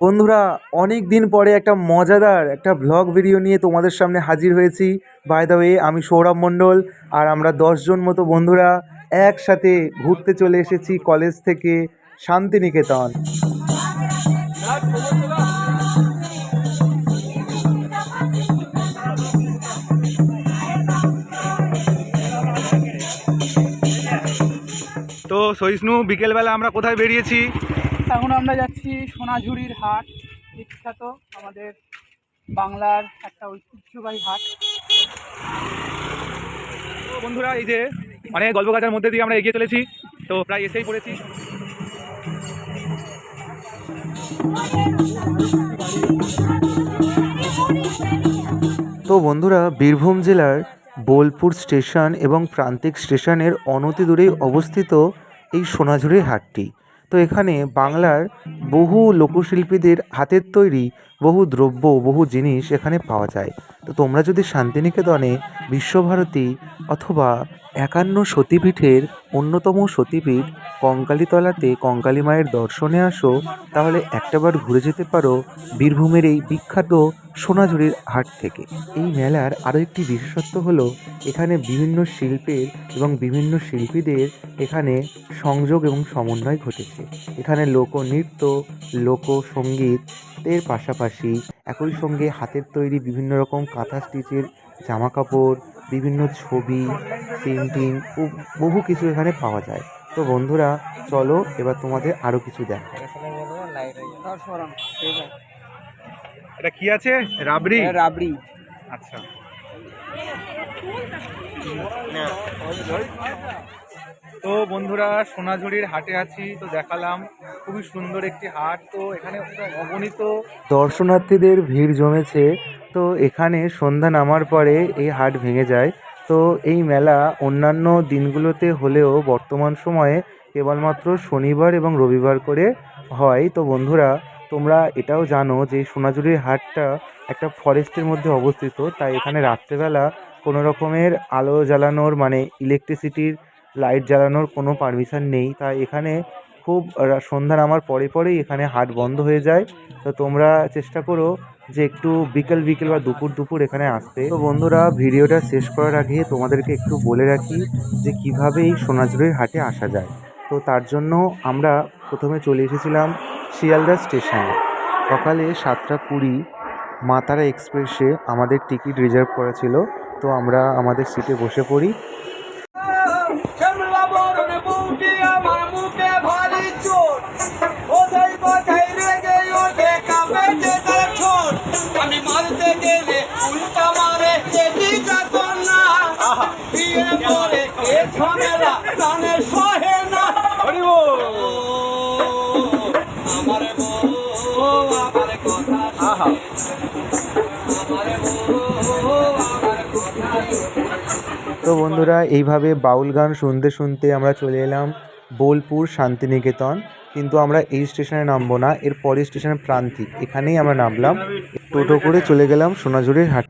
বন্ধুরা, অনেক দিন পরে একটা মজাদার একটা ভ্লগ ভিডিও নিয়ে তোমাদের সামনে হাজির হয়েছি। বাই দ্য ওয়ে আমি সৌরভ মণ্ডল আর আমরা দশজন মতো বন্ধুরা একসাথে ঘুরতে চলে এসেছি কলেজ থেকে শান্তিনিকেতন। তো সহিষ্ণু, বিকেলবেলা আমরা কোথায় বেরিয়েছি? এখন আমরা যাচ্ছি সোনাঝুরির হাট বিখ্যাত আমাদের বাংলার একটা ঐতিহ্যবাহী হাট। তো বন্ধুরা এই যে অনেক গল্প গাছার মধ্যে দিয়ে আমরা এগিয়ে চলেছি তো প্রায় এসেই পড়েছি। তো বন্ধুরা বীরভূম জেলার বোলপুর স্টেশন এবং প্রান্তিক স্টেশনের অনতি দূরেই অবস্থিত এই সোনাঝুরির হাটটি। তো এখানে বাংলার বহু লোকশিল্পীদের হাতের তৈরি বহু দ্রব্য, বহু জিনিস এখানে পাওয়া যায়। তো তোমরা যদি শান্তিনিকেতনে বিশ্বভারতী অথবা একান্ন সতীপীঠের অন্যতম সতীপীঠ কঙ্কালীতলাতে কঙ্কালী মায়ের দর্শনে আসো, তাহলে একটাবার ঘুরে যেতে পারো বীরভূমের এই বিখ্যাত সোনাঝুরির হাট থেকে। এই মেলার আরও একটি বিশেষত্ব হলো, এখানে বিভিন্ন শিল্পের এবং বিভিন্ন শিল্পীদের এখানে সংযোগ এবং সমন্বয় ঘটেছে। এখানে লোকনৃত্য লোকসঙ্গীত এর পাশাপাশি একই সঙ্গে হাতের তৈরি বিভিন্ন রকম কাঁথা স্টিচের জামা কাপড় বিভিন্ন ছবি পেন্টিং ও বহু কিছু এখানে পাওয়া যায়। তো বন্ধুরা চলো এবার তোমাদের আরও কিছু দেখা এটা কি আছে? রাবড়ি? রাবড়ি। আচ্ছা। তো বন্ধুরা, সোনাঝুরির হাটে আছি, তো দেখালাম খুবই সুন্দর একটি হাট। তো এখানে অগণিত দর্শনার্থীদের ভিড় জমেছে। তো এখানে সন্ধ্যা নামার পরে এই হাট ভেঙে যায়। তো এই মেলা অন্যান্য দিনগুলোতে হলেও বর্তমান সময়ে কেবলমাত্র শনিবার এবং রবিবার করে হয়। তো বন্ধুরা, তোমরা এটাও জানো যে সোনাঝুরির হাটটা একটা ফরেস্টের মধ্যে অবস্থিত। তাই এখানে রাত্রেবেলা কোনো রকমের আলো জ্বালানোর মানে ইলেকট্রিসিটির লাইট জ্বালানোর কোনো পারমিশন নেই। তাই এখানে খুব সন্ধ্যা নামার পরে পরেই এখানে হাট বন্ধ হয়ে যায়। তো তোমরা চেষ্টা করো যে একটু বিকেল বিকেল বা দুপুর দুপুর এখানে আসতে। তো বন্ধুরা, ভিডিওটা শেষ করার আগে তোমাদেরকে একটু বলে রাখি যে কীভাবে এই সোনাঝুরির হাটে আসা যায়। তো তার জন্য আমরা প্রথমে চলে এসেছিলাম শিয়ালদা স্টেশনে। সকালে সাতটা কুড়ি মাতারা এক্সপ্রেসে আমাদের টিকিট রিজার্ভ করা ছিল। তো আমরা আমাদের সিটে বসে পড়ি। তো বন্ধুরা, এইভাবে বাউল গান শুনতে শুনতে আমরা চলে এলাম বোলপুর শান্তিনিকেতন। কিন্তু আমরা এই স্টেশনে নামবো না, এর পরের স্টেশনে প্রান্তিক। এখানেই আমরা নামলাম। টোটো করে চলে গেলাম সোনাঝুরির হাটে।